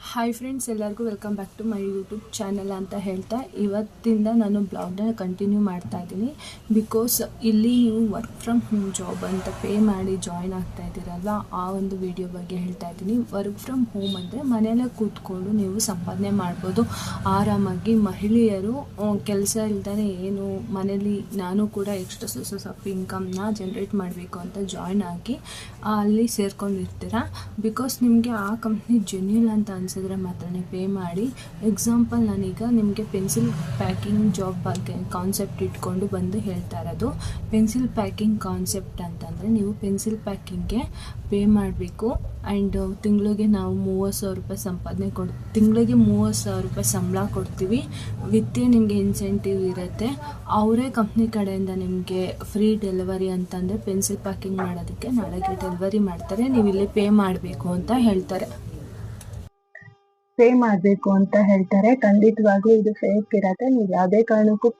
Hi friends ಎಲ್ಲರಿಗೂ welcome back to my YouTube channel ಅಂತ ಹೇಳ್ತಾ, ಇವತ್ತಿಂದ ನಾನು ಬ್ಲಾಗ್ನ ಕಂಟಿನ್ಯೂ ಮಾಡ್ತಾ ಇದ್ದೀನಿ. ಬಿಕಾಸ್ ಇಲ್ಲಿ ನೀವು ವರ್ಕ್ ಫ್ರಮ್ ಹೋಮ್ ಜಾಬ್ ಅಂತ ಪೇ ಮಾಡಿ ಜಾಯ್ನ್ ಆಗ್ತಾ ಇದ್ದೀರಲ್ವ ಆ ಒಂದು ವಿಡಿಯೋ ಬಗ್ಗೆ ಹೇಳ್ತಾ ಇದ್ದೀನಿ. ವರ್ಕ್ ಫ್ರಮ್ ಹೋಮ್ ಅಂದರೆ ಮನೆಯಲ್ಲೇ ಕೂತ್ಕೊಂಡು ನೀವು ಸಂಪಾದನೆ ಮಾಡ್ಬೋದು. ಆರಾಮಾಗಿ ಮಹಿಳೆಯರು ಕೆಲಸ ಇಲ್ದೇ ಏನು ಮನೇಲಿ ನಾನು ಕೂಡ ಎಕ್ಸ್ಟ್ರಾ ಸೋರ್ಸಸ್ ಆಫ್ ಇನ್ಕಮ್ನ ಜನ್ರೇಟ್ ಮಾಡಬೇಕು ಅಂತ ಜಾಯ್ನ್ ಆಗಿ ಅಲ್ಲಿ ಸೇರ್ಕೊಂಡಿರ್ತೀರ? ಬಿಕಾಸ್ ನಿಮಗೆ ಆ ಕಂಪ್ನಿ ಜೆನ್ಯೂನ್ ಅಂತ ಅನಿಸಿದ್ರೆ ಮಾತ್ರ ಪೇ ಮಾಡಿ. ಎಕ್ಸಾಂಪಲ್ ನಾನೀಗ ನಿಮಗೆ ಪೆನ್ಸಿಲ್ ಪ್ಯಾಕಿಂಗ್ ಜಾಬ್ ಬಗ್ಗೆ ಕಾನ್ಸೆಪ್ಟ್ ಇಟ್ಕೊಂಡು ಬಂದು ಹೇಳ್ತಾ ಇರೋದು. ಪೆನ್ಸಿಲ್ ಪ್ಯಾಕಿಂಗ್ ಕಾನ್ಸೆಪ್ಟ್ ಅಂತಂದರೆ ನೀವು ಪೆನ್ಸಿಲ್ ಪ್ಯಾಕಿಂಗ್ಗೆ ಪೇ ಮಾಡಬೇಕು. ಆ್ಯಂಡ್ ತಿಂಗಳಿಗೆ ನಾವು ಮೂವತ್ತು ಸಾವಿರ ರೂಪಾಯಿ ಸಂಪಾದನೆ ಕೊಡ್, ತಿಂಗಳಿಗೆ ಮೂವತ್ತು ಸಾವಿರ ರೂಪಾಯಿ ಸಂಬಳ ಕೊಡ್ತೀವಿ. ವಿತ್ ನಿಮಗೆ ಇನ್ಸೆಂಟಿವ್ ಇರುತ್ತೆ. ಅವರೇ ಕಂಪ್ನಿ ಕಡೆಯಿಂದ ನಿಮಗೆ ಫ್ರೀ ಡೆಲಿವರಿ ಅಂತಂದರೆ ಪೆನ್ಸಿಲ್ ಪ್ಯಾಕಿಂಗ್ ಮಾಡೋದಕ್ಕೆ ನಾಳೆಗೆ ಡೆಲಿವರಿ ಮಾಡ್ತಾರೆ. ನೀವು ಇಲ್ಲಿ ಪೇ ಮಾಡಬೇಕು ಅಂತ ಹೇಳ್ತಾರೆ. ಪೇ ಮಾಡ್ಬೇಕು ಅಂತ ಹೇಳ್ತಾರೆ. ಖಂಡಿತವಾಗ್ಲೂ ಇದು ಫೇಕ್ ಇರತ್ತೆ. ನೀವು ಯಾವ್ದೇ ಕಾರಣಕ್ಕೂ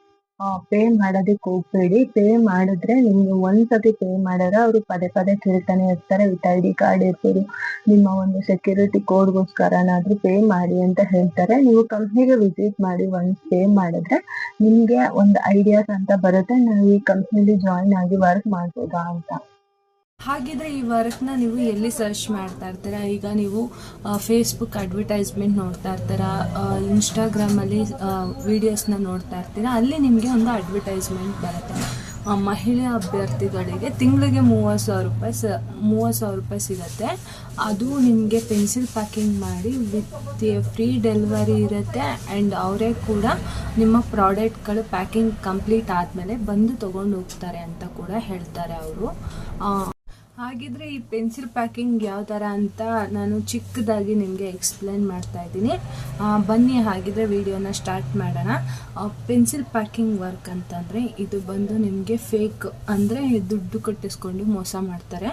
ಪೇ ಮಾಡೋದಕ್ಕೆ ಹೋಗ್ಬೇಡಿ. ಪೇ ಮಾಡಿದ್ರೆ ನಿಮ್ಗೆ ಒಂದ್ಸತಿ ಪೇ ಮಾಡಿದ್ರೆ ಅವರು ಪದೇ ಪದೇ ಕೇಳ್ತಾನೆ ಇರ್ತಾರೆ. ವಿತ್ ಐ ಡಿ ಕಾರ್ಡ್ ಇರ್ಬೋದು, ನಿಮ್ಮ ಒಂದು ಸೆಕ್ಯೂರಿಟಿ ಕೋಡ್ಗೋಸ್ಕರನಾದ್ರೂ ಪೇ ಮಾಡಿ ಅಂತ ಹೇಳ್ತಾರೆ. ನೀವು ಕಂಪ್ನಿಗೆ ವಿಸಿಟ್ ಮಾಡಿ ಒಂದ್ ಪೇ ಮಾಡಿದ್ರೆ ನಿಮ್ಗೆ ಒಂದು ಐಡಿಯಾಸ್ ಅಂತ ಬರುತ್ತೆ. ನಾವು ಈ ಕಂಪ್ನಿಲಿ ಜಾಯಿನ್ ಆಗಿ ವರ್ಕ್ ಮಾಡ್ಬೋದಾ ಅಂತ. ಹಾಗಿದ್ರೆ ಈ ವರ್ಕ್ನ ನೀವು ಎಲ್ಲಿ ಸರ್ಚ್ ಮಾಡ್ತಾ ಇರ್ತೀರಾ? ಈಗ ನೀವು ಫೇಸ್ಬುಕ್ ಅಡ್ವರ್ಟೈಸ್ಮೆಂಟ್ ನೋಡ್ತಾ ಇರ್ತೀರಾ? ಇನ್ಸ್ಟಾಗ್ರಾಮಲ್ಲಿ ವೀಡಿಯೋಸ್ನ ನೋಡ್ತಾ ಇರ್ತೀರಾ? ಅಲ್ಲಿ ನಿಮಗೆ ಒಂದು ಅಡ್ವರ್ಟೈಸ್ಮೆಂಟ್ ಬರುತ್ತೆ. ಮಹಿಳೆ ಅಭ್ಯರ್ಥಿಗಳಿಗೆ ತಿಂಗಳಿಗೆ ಮೂವತ್ತು ಸಾವಿರ ರೂಪಾಯಿ ಸ, ಮೂವತ್ತು ಸಾವಿರ ರೂಪಾಯಿ ಸಿಗುತ್ತೆ. ಅದು ನಿಮಗೆ ಪೆನ್ಸಿಲ್ ಪ್ಯಾಕಿಂಗ್ ಮಾಡಿ ವಿತ್ ಫ್ರೀ ಡೆಲಿವರಿ ಇರುತ್ತೆ. ಆ್ಯಂಡ್ ಅವರೇ ಕೂಡ ನಿಮ್ಮ ಪ್ರಾಡಕ್ಟ್ಗಳು ಪ್ಯಾಕಿಂಗ್ ಕಂಪ್ಲೀಟ್ ಆದಮೇಲೆ ಬಂದು ತೊಗೊಂಡು ಹೋಗ್ತಾರೆ ಅಂತ ಕೂಡ ಹೇಳ್ತಾರೆ ಅವರು. ಹಾಗಿದ್ರೆ ಈ ಪೆನ್ಸಿಲ್ ಪ್ಯಾಕಿಂಗ್ ಯಾವ ಥರ ಅಂತ ನಾನು ಚಿಕ್ಕದಾಗಿ ನಿಮಗೆ ಎಕ್ಸ್ಪ್ಲೇನ್ ಮಾಡ್ತಾ ಇದ್ದೀನಿ. ಬನ್ನಿ ಹಾಗಿದ್ರೆ ವಿಡಿಯೋನ ಸ್ಟಾರ್ಟ್ ಮಾಡೋಣ. ಪೆನ್ಸಿಲ್ ಪ್ಯಾಕಿಂಗ್ ವರ್ಕ್ ಅಂತಂದರೆ ಇದು ಬಂದು ನಿಮಗೆ ಫೇಕ್ ಅಂದರೆ ದುಡ್ಡು ಕಟ್ಟಿಸ್ಕೊಂಡು ಮೋಸ ಮಾಡ್ತಾರೆ.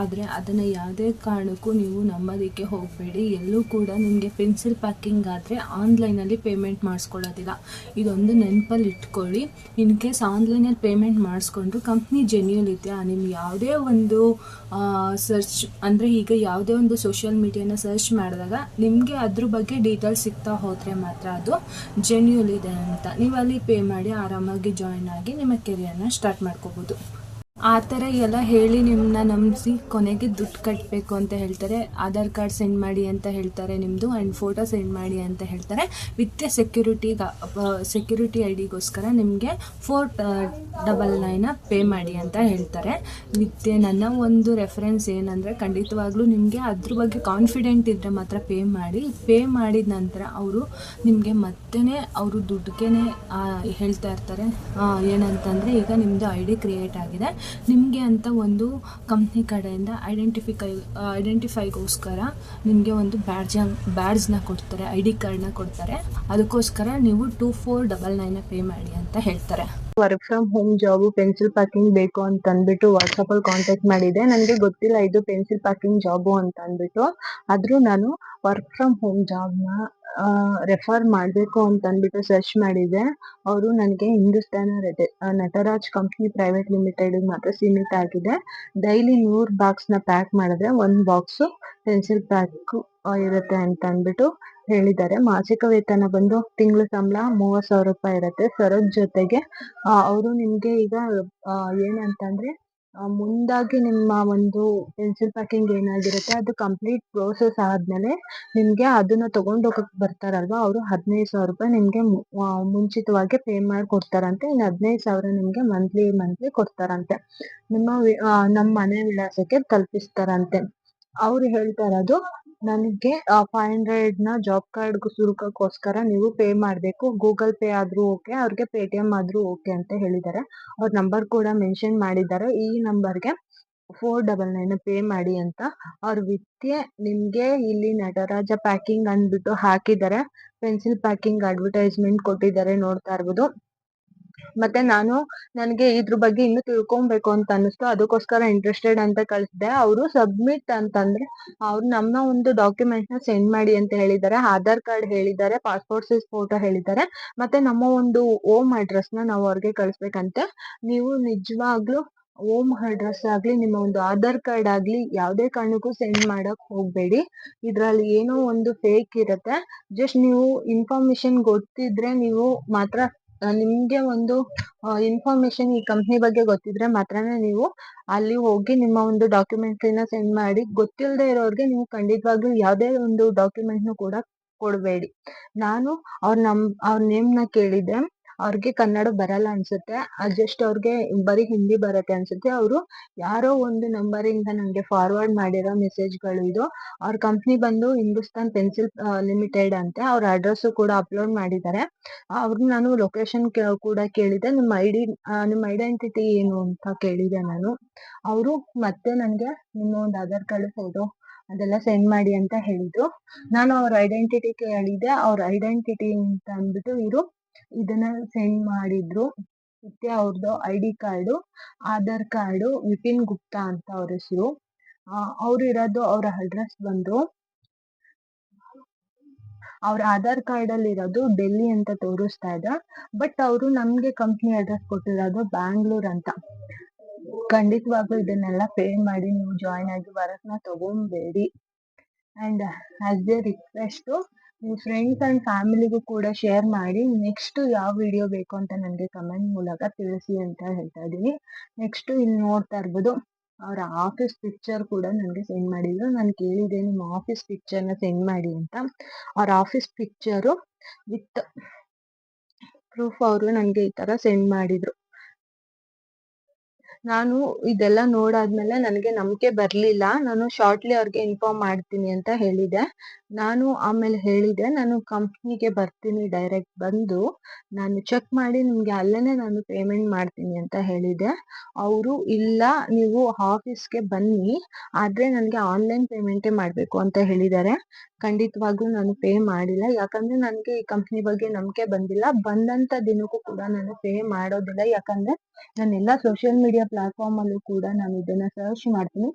ಆದರೆ ಅದನ್ನು ಯಾವುದೇ ಕಾರಣಕ್ಕೂ ನೀವು ನಂಬೋದಕ್ಕೆ ಹೋಗಬೇಡಿ. ಎಲ್ಲೂ ಕೂಡ ನಿಮಗೆ ಪೆನ್ಸಿಲ್ ಪ್ಯಾಕಿಂಗ್ ಆದರೆ ಆನ್ಲೈನಲ್ಲಿ ಪೇಮೆಂಟ್ ಮಾಡಿಸ್ಕೊಳ್ಳೋದಿಲ್ಲ. ಇದೊಂದು ನೆನಪಲ್ಲಿ ಇಟ್ಕೊಳ್ಳಿ. ಇನ್ ಕೇಸ್ ಆನ್ಲೈನಲ್ಲಿ ಪೇಮೆಂಟ್ ಮಾಡಿಸ್ಕೊಂಡು ಕಂಪ್ನಿ ಜೆನ್ಯೂಲ್ ಇದೆಯಾ? ನಿಮ್ಗೆ ಯಾವುದೇ ಒಂದು ಸರ್ಚ್ ಅಂದರೆ ಈಗ ಯಾವುದೇ ಒಂದು ಸೋಷಿಯಲ್ ಮೀಡಿಯಾನ ಸರ್ಚ್ ಮಾಡಿದಾಗ ನಿಮಗೆ ಅದ್ರ ಬಗ್ಗೆ ಡೀಟೇಲ್ಸ್ ಸಿಗ್ತಾ ಹೋದರೆ ಮಾತ್ರ ಅದು ಜೆನ್ಯೂಲ್ ಇದೆ ಅಂತ. ನೀವು ಅಲ್ಲಿ ಪೇ ಮಾಡಿ ಆರಾಮಾಗಿ ಜಾಯ್ನ್ ಆಗಿ ನಿಮ್ಮ ಕೆರಿಯರ್ನ ಸ್ಟಾರ್ಟ್ ಮಾಡ್ಕೋಬೋದು. ಆ ಥರ ಎಲ್ಲ ಹೇಳಿ ನಿಮ್ಮನ್ನ ನಂಬಿಸಿ ಕೊನೆಗೆ ದುಡ್ಡು ಕಟ್ಟಬೇಕು ಅಂತ ಹೇಳ್ತಾರೆ. ಆಧಾರ್ ಕಾರ್ಡ್ ಸೆಂಡ್ ಮಾಡಿ ಅಂತ ಹೇಳ್ತಾರೆ ನಿಮ್ಮದು ಆ್ಯಂಡ್ ಫೋಟೋ ಸೆಂಡ್ ಮಾಡಿ ಅಂತ ಹೇಳ್ತಾರೆ. ವಿತ್ ಸೆಕ್ಯೂರಿಟಿಗೆ ಸೆಕ್ಯೂರಿಟಿ ಐ ಡಿಗೋಸ್ಕರ ನಿಮಗೆ ಫೋರ್ ಡಬಲ್ ನೈನ ಪೇ ಮಾಡಿ ಅಂತ ಹೇಳ್ತಾರೆ. ವಿತ್ ನನ್ನ ಒಂದು ರೆಫರೆನ್ಸ್ ಏನಂದರೆ ಖಂಡಿತವಾಗ್ಲೂ ನಿಮಗೆ ಅದ್ರ ಬಗ್ಗೆ ಕಾನ್ಫಿಡೆಂಟ್ ಇದ್ದರೆ ಮಾತ್ರ ಪೇ ಮಾಡಿ. ಪೇ ಮಾಡಿದ ನಂತರ ಅವರು ನಿಮಗೆ ಮತ್ತೆ ಅವರು ದುಡ್ಡಿಗೆ ಹೇಳ್ತಾ ಇರ್ತಾರೆ. ಏನಂತಂದರೆ ಈಗ ನಿಮ್ಮದು ಐ ಡಿ ಕ್ರಿಯೇಟ್ ಆಗಿದೆ. ನಿಮಗೆ ಅಂತ ಒಂದು ಕಂಪ್ನಿ ಕಡೆಯಿಂದ ಐಡೆಂಟಿಫಿಕೈ ಐಡೆಂಟಿಫೈಗೋಸ್ಕರ ನಿಮಗೆ ಒಂದು ಬ್ಯಾಡ್ಜ್ ಬ್ಯಾಡ್ಜ್ನ ಕೊಡ್ತಾರೆ ಐ ಡಿ ಕಾರ್ಡ್ನ ಕೊಡ್ತಾರೆ. ಅದಕ್ಕೋಸ್ಕರ ನೀವು two four double nine pay ಮಾಡಿ ಅಂತ ಹೇಳ್ತಾರೆ. Work from home job pencil packing ಬೇಕು ಅಂತ ಅಂದ್ಬಿಟ್ಟು ವಾಟ್ಸಪ್ ಅಲ್ಲಿ ಕಾಂಟ್ಯಾಕ್ಟ್ ಮಾಡಿದೆ ನನಗೆ ಗೊತ್ತಿಲ್ಲ, ಇದು ಪೆನ್ಸಿಲ್ ಪ್ಯಾಕಿಂಗ್ ಜಾಬು ಅಂತ ಅಂದ್ಬಿಟ್ಟು. ಆದ್ರೂ ನಾನು ವರ್ಕ್ ಫ್ರಮ್ ಹೋಮ್ ಜಾಬ್ನ ರೆಫರ್ ಮಾಡಬೇಕು ಅಂತ ಅಂದ್ಬಿಟ್ಟು ಸರ್ಚ್ ಮಾಡಿದೆ. ಅವರು ನನಗೆ Hindustan Nataraj company private limited ಮಾತ್ರ ಸೀಮಿತ ಆಗಿದೆ. ಡೈಲಿ ನೂರ್ ಬಾಕ್ಸ್ನ ಪ್ಯಾಕ್ ಮಾಡಿದ್ರೆ ಒಂದು ಬಾಕ್ಸ್ ಪೆನ್ಸಿಲ್ ಪ್ಯಾಕ್ ಇರುತ್ತೆ ಅಂತ ಅಂದ್ಬಿಟ್ಟು ಹೇಳಿದ್ದಾರೆ. ಮಾಸಿಕ ವೇತನ ಬಂದು ತಿಂಗಳ ಸಂಬಳ ಮೂವತ್ತು ಸಾವಿರ ರೂಪಾಯಿ ಇರುತ್ತೆ. ಸರದ ಜೊತೆಗೆ ಅವರು ನಿಮಗೆ ಈಗ ಏನಂತಂದರೆ ಮುಂದಾಗಿ ನಿಮ್ಮ ಒಂದು ಪೆನ್ಸಿಲ್ ಪ್ಯಾಕಿಂಗ್ ಏನಾಗಿರುತ್ತೆ, ಅದು ಕಂಪ್ಲೀಟ್ ಪ್ರೋಸೆಸ್ ಆದ್ಮೇಲೆ ನಿಮಗೆ ಅದನ್ನ ತೊಗೊಂಡೋಗಕ್ಕೆ ಬರ್ತಾರಲ್ವಾ, ಅವರು ಹದಿನೈದು ಸಾವಿರ ರೂಪಾಯಿ ನಿಮಗೆ ಮುಂಚಿತವಾಗಿ ಪೇ ಮಾಡಿ ಕೊಡ್ತಾರಂತೆ ಇನ್ನು ಹದಿನೈದು ಸಾವಿರ ನಿಮಗೆ ಮಂತ್ಲಿ ಮಂತ್ಲಿ ಕೊಡ್ತಾರಂತೆ. ನಿಮ್ಮ ನಮ್ಮ ಮನೆ ವಿಳಾಸಕ್ಕೆ ತಲುಪಿಸ್ತಾರಂತೆ. ಅವ್ರು ಹೇಳ್ತಾ ಇರೋದು ನನಗೆ ಫೈವ್ ಹಂಡ್ರೆಡ್ನ ಜಾಬ್ ಕಾರ್ಡ್ ಶುಲ್ಕಕ್ಕೋಸ್ಕರ ನೀವು ಪೇ ಮಾಡಬೇಕು. ಗೂಗಲ್ ಪೇ ಆದ್ರೂ ಓಕೆ ಅವ್ರಿಗೆ ಪೇಟಿಎಂ ಆದ್ರೂ ಓಕೆ ಅಂತ ಹೇಳಿದ್ದಾರೆ. ಅವ್ರ ನಂಬರ್ ಕೂಡ ಮೆನ್ಷನ್ ಮಾಡಿದ್ದಾರೆ. ಈ ನಂಬರ್ಗೆ ಫೋರ್ ಡಬಲ್ ನೈನ್ ಪೇ ಮಾಡಿ ಅಂತ ಅವ್ರ ವಿತ್ಗೆ ನಿಮಗೆ ಇಲ್ಲಿ ನಟರಾಜ ಪ್ಯಾಕಿಂಗ್ ಅಂದ್ಬಿಟ್ಟು ಹಾಕಿದ್ದಾರೆ. ಪೆನ್ಸಿಲ್ ಪ್ಯಾಕಿಂಗ್ ಅಡ್ವರ್ಟೈಸ್ಮೆಂಟ್ ಕೊಟ್ಟಿದ್ದಾರೆ ನೋಡ್ತಾ ಇರ್ಬೋದು. ಮತ್ತೆ ನಾನು ನನಗೆ ಇದ್ರ ಬಗ್ಗೆ ಇನ್ನು ತಿಳ್ಕೊಬೇಕು ಅಂತ ಅನಿಸ್ತು ಅದಕ್ಕೋಸ್ಕರ ಇಂಟ್ರೆಸ್ಟೆಡ್ ಅಂತ ಕಳಿಸಿದೆ. ಅವರು ಸಬ್ಮಿಟ್ ಅಂತಂದ್ರೆ ಅವ್ರು ನಮ್ಮ ಒಂದು ಡಾಕ್ಯುಮೆಂಟ್ನ ಸೆಂಡ್ ಮಾಡಿ ಅಂತ ಹೇಳಿದ್ದಾರೆ. ಆಧಾರ್ ಕಾರ್ಡ್ ಹೇಳಿದ್ದಾರೆ ಪಾಸ್ಪೋರ್ಟ್ ಸೈಜ್ ಫೋಟೋ ಹೇಳಿದ್ದಾರೆ, ಮತ್ತೆ ನಮ್ಮ ಒಂದು ಹೋಮ್ ಅಡ್ರೆಸ್ನ ನಾವು ಅವ್ರಿಗೆ ಕಳಿಸ್ಬೇಕಂತೆ. ನೀವು ನಿಜವಾಗ್ಲೂ ಹೋಮ್ ಅಡ್ರೆಸ್ ಆಗ್ಲಿ, ನಿಮ್ಮ ಒಂದು ಆಧಾರ್ ಕಾರ್ಡ್ ಆಗ್ಲಿ ಯಾವುದೇ ಕಾರಣಕ್ಕೂ ಸೆಂಡ್ ಮಾಡಕ್ ಹೋಗ್ಬೇಡಿ. ಇದ್ರಲ್ಲಿ ಏನೋ ಒಂದು ಫೇಕ್ ಇರುತ್ತೆ. ಜಸ್ಟ್ ನೀವು ಇನ್ಫಾರ್ಮೇಶನ್ ಗೊತ್ತಿದ್ರೆ ನೀವು ಮಾತ್ರ ನಿಮ್ಗೆ ಒಂದು ಇನ್ಫಾರ್ಮೇಶನ್ ಈ ಕಂಪ್ನಿ ಬಗ್ಗೆ ಗೊತ್ತಿದ್ರೆ ಮಾತ್ರನೇ ನೀವು ಅಲ್ಲಿ ಹೋಗಿ ನಿಮ್ಮ ಒಂದು ಡಾಕ್ಯುಮೆಂಟ್ಸ್ ಸೆಂಡ್ ಮಾಡಿ. ಗೊತ್ತಿಲ್ಲದೆ ಇರೋರ್ಗೆ ನೀವು ಖಂಡಿತವಾಗ್ಲೂ ಯಾವುದೇ ಒಂದು ಡಾಕ್ಯುಮೆಂಟ್ ನು ಕೂಡ ಕೊಡಬೇಡಿ. ನಾನು ಅವ್ರ ನಮ್, ಅವ್ರ ನ ಕೇಳಿದ್ದೆ. ಅವ್ರಿಗೆ ಕನ್ನಡ ಬರಲ್ಲ ಅನ್ಸುತ್ತೆ. ಜಸ್ಟ್ ಅವ್ರಿಗೆ ಬರೀ ಹಿಂದಿ ಬರುತ್ತೆ ಅನ್ಸುತ್ತೆ. ಅವರು ಯಾರೋ ಒಂದು ನಂಬರ್ ಇಂದ ನಂಗೆ ಫಾರ್ವರ್ಡ್ ಮಾಡಿರೋ ಮೆಸೇಜ್ಗಳು ಇದು. ಅವ್ರ ಕಂಪ್ನಿ ಬಂದು ಹಿಂದೂಸ್ತಾನ್ ಪೆನ್ಸಿಲ್ ಲಿಮಿಟೆಡ್ ಅಂತೆ. ಅವ್ರ ಅಡ್ರೆಸ್ ಕೂಡ ಅಪ್ಲೋಡ್ ಮಾಡಿದ್ದಾರೆ. ಅವ್ರನ್ನ ನಾನು ಲೊಕೇಶನ್ ಕೂಡ ಕೇಳಿದೆ ನಿಮ್ಮ ಐಡಿ ನಿಮ್ಮ ಐಡೆಂಟಿಟಿ ಏನು ಅಂತ ಕೇಳಿದೆ ನಾನು. ಅವರು ಮತ್ತೆ ನನಗೆ ನಿಮ್ಮ ಒಂದು ಆಧಾರ್ ಕಾರ್ಡ್ ಫೋಟೋ ಅದೆಲ್ಲ ಸೆಂಡ್ ಮಾಡಿ ಅಂತ ಹೇಳಿದ್ರು. ನಾನು ಅವ್ರ ಐಡೆಂಟಿಟಿ ಕೇಳಿದೆ ಅವ್ರ ಐಡೆಂಟಿಟಿ ಅಂತ ಅಂದ್ಬಿಟ್ಟು ಇವರು ಇದನ್ನ ಸೆಂಡ್ ಮಾಡಿದ್ರು. ಮತ್ತೆ ಅವ್ರದ್ದು I D card, Aadhaar card, Vipin Gupta ಅಂತ ಅವ್ರ ಹೆಸರು. ಅವ್ರು ಇರೋದು ಅವ್ರ ಅಡ್ರೆಸ್ ಬಂದು ಅವ್ರ ಆಧಾರ್ ಕಾರ್ಡ್ ಅಲ್ಲಿ ಇರೋದು ಡೆಲ್ಲಿ ಅಂತ ತೋರಿಸ್ತಾ ಇದೆ. ಬಟ್ ಅವರು ನಮ್ಗೆ ಕಂಪ್ನಿ ಅಡ್ರೆಸ್ ಕೊಟ್ಟಿರೋದು ಬ್ಯಾಂಗ್ಳೂರ್ ಅಂತ. ಖಂಡಿತವಾಗ್ಲೂ ಇದನ್ನೆಲ್ಲ ಪೇ ಮಾಡಿ ನೀವು ಜಾಯಿನ್ ಆಗಿ ವರಕ್ನ ತಗೊಂಬೇಡಿ. ಅಂಡ್ ಆಸ್ ಎ ರಿಕ್ವೆಸ್ಟ್ ನೀವು ಫ್ರೆಂಡ್ಸ್ ಅಂಡ್ ಫ್ಯಾಮಿಲಿಗೂ ಕೂಡ ಶೇರ್ ಮಾಡಿ ನೆಕ್ಸ್ಟ್ ಯಾವ ವಿಡಿಯೋ ಬೇಕು ಅಂತ ನನಗೆ ಕಮೆಂಟ್ ಮೂಲಕ ತಿಳಿಸಿ ಅಂತ ಹೇಳ್ತಾ ಇದ್ದೀನಿ. ನೆಕ್ಸ್ಟ್ ಇಲ್ಲಿ ನೋಡ್ತಾ ಇರ್ಬೋದು. ಅವರ ಆಫೀಸ್ ಪಿಕ್ಚರ್ ಕೂಡ ನನಗೆ ಸೆಂಡ್ ಮಾಡಿದ್ರು. ನಾನು ಕೇಳಿದೆ ನಿಮ್ಮ ಆಫೀಸ್ ಪಿಕ್ಚರ್ನ ಸೆಂಡ್ ಮಾಡಿ ಅಂತ. ಅವ್ರ ಆಫೀಸ್ ಪಿಕ್ಚರು ವಿತ್ ಪ್ರೂಫ್ ಅವರು ನನಗೆ ಈ ತರ ಸೆಂಡ್ ಮಾಡಿದ್ರು. ನಾನು ಇದೆಲ್ಲ ನೋಡಾದ್ಮೇಲೆ ನನಗೆ ನಂಬಿಕೆ ಬರಲಿಲ್ಲ. ನಾನು ಶಾರ್ಟ್ಲಿ ಅವ್ರಿಗೆ ಇನ್ಫಾರ್ಮ್ ಮಾಡ್ತೀನಿ ಅಂತ ಹೇಳಿದೆ. ನಾನು ಆಮೇಲೆ ಹೇಳಿದೆ, ನಾನು ಕಂಪ್ನಿಗೆ ಬರ್ತೀನಿ ಡೈರೆಕ್ಟ್ ಬಂದು, ನಾನು ಚೆಕ್ ಮಾಡಿ ನಿಮ್ಗೆ ಅಲ್ಲೇನೆ ನಾನು ಪೇಮೆಂಟ್ ಮಾಡ್ತೀನಿ ಅಂತ ಹೇಳಿದೆ. ಅವರು, ಇಲ್ಲ, ನೀವು ಆಫೀಸ್ಗೆ ಬನ್ನಿ, ಆದ್ರೆ ನನಗೆ ಆನ್ಲೈನ್ ಪೇಮೆಂಟೇ ಮಾಡಬೇಕು ಅಂತ ಹೇಳಿದ್ದಾರೆ. ಖಂಡಿತವಾಗ್ಲೂ ನಾನು ಪೇ ಮಾಡಿಲ್ಲ, ಯಾಕಂದ್ರೆ ನನಗೆ ಈ ಕಂಪ್ನಿ ಬಗ್ಗೆ ನಂಬಿಕೆ ಬಂದಿಲ್ಲ. ಬಂದಂತ ದಿನಕ್ಕೂ ಕೂಡ ನಾನು ಪೇ ಮಾಡೋದಿಲ್ಲ, ಯಾಕಂದ್ರೆ ನಾನು ಸೋಷಿಯಲ್ ಮೀಡಿಯಾ ಪ್ಲಾಟ್ಫಾರ್ಮ್ ಅಲ್ಲೂ ಕೂಡ ನಾನು ಇದನ್ನ ಸರ್ಚ್ ಮಾಡ್ತೀನಿ.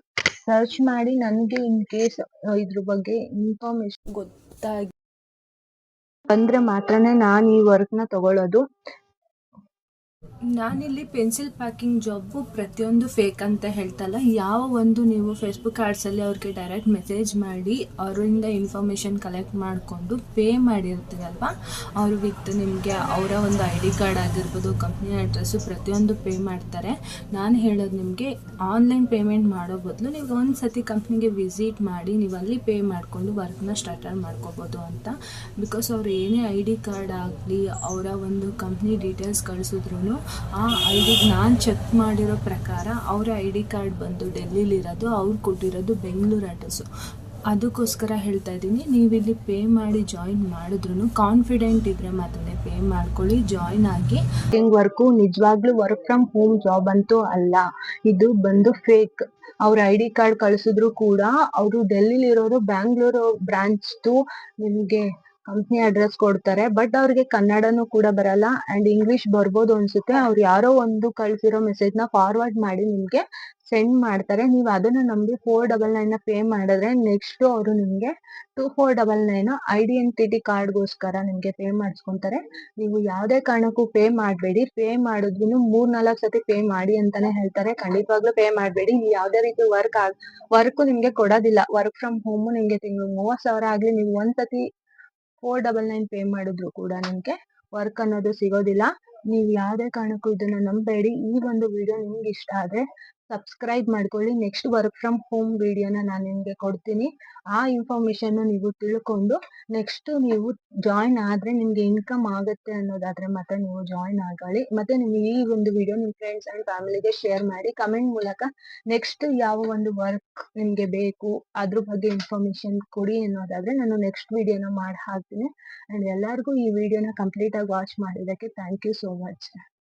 ಸರ್ಚ್ ಮಾಡಿ ನನಗೆ ಇನ್ ಕೇಸ್ ಇದ್ರ ಬಗ್ಗೆ ಇನ್ಫಾರ್ಮೇಶನ್ ಗೊತ್ತಾಗಿ ಬಂದ್ರೆ ಮಾತ್ರನೇ ನಾನು ಈ ವರ್ಕ್ನ ತಗೊಳ್ಳೋದು ನಾನಿಲ್ಲಿ ಪೆನ್ಸಿಲ್ ಪ್ಯಾಕಿಂಗ್ ಜಾಬು ಪ್ರತಿಯೊಂದು ಫೇಕ್ ಅಂತ ಹೇಳ್ತಲ್ಲ, ಯಾವ ಒಂದು ನೀವು ಫೇಸ್ಬುಕ್ ಆ್ಯಡ್ಸಲ್ಲಿ ಅವ್ರಿಗೆ ಡೈರೆಕ್ಟ್ ಮೆಸೇಜ್ ಮಾಡಿ, ಅವರಿಂದ ಇನ್ಫಾರ್ಮೇಷನ್ ಕಲೆಕ್ಟ್ ಮಾಡಿಕೊಂಡು ಪೇ ಮಾಡಿರ್ತೀರಲ್ವ? ಅವರು ವಿತ್ ನಿಮಗೆ ಅವರ ಒಂದು ಐ ಡಿ ಕಾರ್ಡ್ ಆಗಿರ್ಬೋದು ಕಂಪ್ನಿ ಅಡ್ರೆಸ್ಸು ಪ್ರತಿಯೊಂದು ಪೇ ಮಾಡ್ತಾರೆ. ನಾನು ಹೇಳೋದು ನಿಮಗೆ ಆನ್ಲೈನ್ ಪೇಮೆಂಟ್ ಮಾಡೋ ಬದಲು ನೀವು ಒಂದು ಸತಿ ಕಂಪ್ನಿಗೆ ವಿಸಿಟ್ ಮಾಡಿ, ನೀವು ಅಲ್ಲಿ ಪೇ ಮಾಡಿಕೊಂಡು ವರ್ಕ್ನ ಸ್ಟಾರ್ಟರ್ ಮಾಡ್ಕೋಬೋದು ಅಂತ. ಬಿಕಾಸ್ ಅವ್ರು ಏನೇ ಐ ಡಿ ಕಾರ್ಡ್ ಆಗಲಿ, ಅವರ ಒಂದು ಕಂಪ್ನಿ ಡೀಟೇಲ್ಸ್ ಕಳಿಸಿದ್ರು ಆ ಐ ಡಿ ನಾನು ಚೆಕ್ ಮಾಡಿರೋ ಪ್ರಕಾರ ಅವರ ಐ ಡಿ ಕಾರ್ಡ್ ಬಂದು ಡೆಲ್ಲಿಲಿರೋದು ಅವ್ರು ಕೊಟ್ಟಿರೋದು ಬೆಂಗಳೂರು ಅಡ್ರೆಸ್ಸು ಅದಕ್ಕೋಸ್ಕರ ಹೇಳ್ತಾ ಇದ್ದೀನಿ, ನೀವಿಲ್ಲಿ ಪೇ ಮಾಡಿ ಜಾಯಿನ್ ಮಾಡಿದ್ರು ಕಾನ್ಫಿಡೆಂಟ್ ಇದ್ದರೆ ಮಾತ್ರ ಪೇ ಮಾಡ್ಕೊಳ್ಳಿ ಜಾಯಿನ್ ಆಗಿ. ವರ್ಕು ನಿಜವಾಗ್ಲೂ ವರ್ಕ್ ಫ್ರಮ್ ಹೋಮ್ ಜಾಬ್ ಅಂತೂ ಅಲ್ಲ, ಇದು ಬಂದು ಫೇಕ್ ಅವ್ರ ಐ ಡಿ ಕಾರ್ಡ್ ಕಳ್ಸಿದ್ರು ಕೂಡ, ಅವರು ಡೆಲ್ಲಿಲಿರೋರು ಬ್ಯಾಂಗ್ಳೂರು ಬ್ರಾಂಚ್ದು ನಿಮ್ಗೆ ಕಂಪ್ನಿ ಅಡ್ರೆಸ್ ಕೊಡ್ತಾರೆ ಬಟ್ ಅವ್ರಿಗೆ ಕನ್ನಡನೂ ಕೂಡ ಬರಲ್ಲ ಅಂಡ್ ಇಂಗ್ಲಿಷ್ ಬರ್ಬೋದು ಅನ್ಸುತ್ತೆ. ಅವ್ರು ಯಾರೋ ಒಂದು ಕಳ್ಸಿರೋ ಮೆಸೇಜ್ನ ಫಾರ್ವರ್ಡ್ ಮಾಡಿ ನಿಮ್ಗೆ ಸೆಂಡ್ ಮಾಡ್ತಾರೆ. ನೀವು ಅದನ್ನ ನಂಬಿ ಫೋರ್ ಡಬಲ್ ನೈನ್ನ ಪೇ ಮಾಡಿದ್ರೆ ನೆಕ್ಸ್ಟ್ ಅವರು ನಿಮ್ಗೆ two four double nine identity ಕಾರ್ಡ್ಗೋಸ್ಕರ ನಿಮ್ಗೆ ಪೇ ಮಾಡಿಸ್ಕೊಂತಾರೆ. ನೀವು ಯಾವುದೇ ಕಾರಣಕ್ಕೂ ಪೇ ಮಾಡಬೇಡಿ. ಪೇ ಮಾಡಿದ್ರು ಮೂರ್ ನಾಲ್ಕು ಸತಿ ಪೇ ಮಾಡಿ ಅಂತಾನೆ ಹೇಳ್ತಾರೆ. ಖಂಡಿತವಾಗ್ಲೂ ಪೇ ಮಾಡಬೇಡಿ. ನೀವು ಯಾವುದೇ ರೀತಿ ವರ್ಕ್ ಆಗ್ ವರ್ಕ್ ನಿಮ್ಗೆ ಕೊಡೋದಿಲ್ಲ. ವರ್ಕ್ ಫ್ರಮ್ ಹೋಮ್ ನಿಮ್ಗೆ ತಿಂಗಳು ಮೂವತ್ ಸಾವಿರ ಆಗ್ಲಿ, ನೀವು ಒಂದ್ ಸತಿ ಫೋರ್ ಡಬಲ್ ನೈನ್ ಪೇ ಮಾಡಿದ್ರು ಕೂಡ ನಿಮ್ಗೆ ವರ್ಕ್ ಅನ್ನೋದು ಸಿಗೋದಿಲ್ಲ. ನೀವು ಯಾವುದೇ ಕಾರಣಕ್ಕೂ ಇದನ್ನ ನಂಬೇಡಿ. ಈ ಒಂದು ವಿಡಿಯೋ ನಿಮ್ಗೆ ಇಷ್ಟ ಆದ್ರೆ ಸಬ್ಸ್ಕ್ರೈಬ್ ಮಾಡ್ಕೊಳ್ಳಿ. ನೆಕ್ಸ್ಟ್ ವರ್ಕ್ ಫ್ರಮ್ ಹೋಮ್ ವಿಡಿಯೋನ ನಾನು ನಿಮಗೆ ಕೊಡ್ತೀನಿ. ಆ ಇನ್ಫಾರ್ಮೇಶನ್ ನೀವು ತಿಳ್ಕೊಂಡು ನೆಕ್ಸ್ಟ್ ನೀವು ಜಾಯಿನ್ ಆದ್ರೆ ನಿಮಗೆ ಇನ್ಕಮ್ ಆಗುತ್ತೆ ಅನ್ನೋದಾದ್ರೆ ಮತ್ತೆ ನೀವು ಜಾಯಿನ್ ಆಗಲಿ. ಮತ್ತೆ ನೀವು ಈ ಒಂದು ವಿಡಿಯೋ ನಿಮ್ಮ ಫ್ರೆಂಡ್ಸ್ ಅಂಡ್ ಫ್ಯಾಮಿಲಿಗೆ ಶೇರ್ ಮಾಡಿ ಕಮೆಂಟ್ ಮೂಲಕ ನೆಕ್ಸ್ಟ್ ಯಾವ ಒಂದು ವರ್ಕ್ ನಿಮಗೆ ಬೇಕು, ಅದ್ರ ಬಗ್ಗೆ ಇನ್ಫಾರ್ಮೇಶನ್ ಕೊಡಿ ಅನ್ನೋದಾದ್ರೆ ನಾನು ನೆಕ್ಸ್ಟ್ ವಿಡಿಯೋನ ಮಾಡಿ ಹಾಕ್ತೀನಿ ಅಂಡ್ ಎಲ್ಲರಿಗೂ ಈ ವಿಡಿಯೋನ ಕಂಪ್ಲೀಟ್ ಆಗಿ ವಾಚ್ ಮಾಡಿದ್ದಕ್ಕೆ ಥ್ಯಾಂಕ್ ಯು ಸೋ ಮಚ್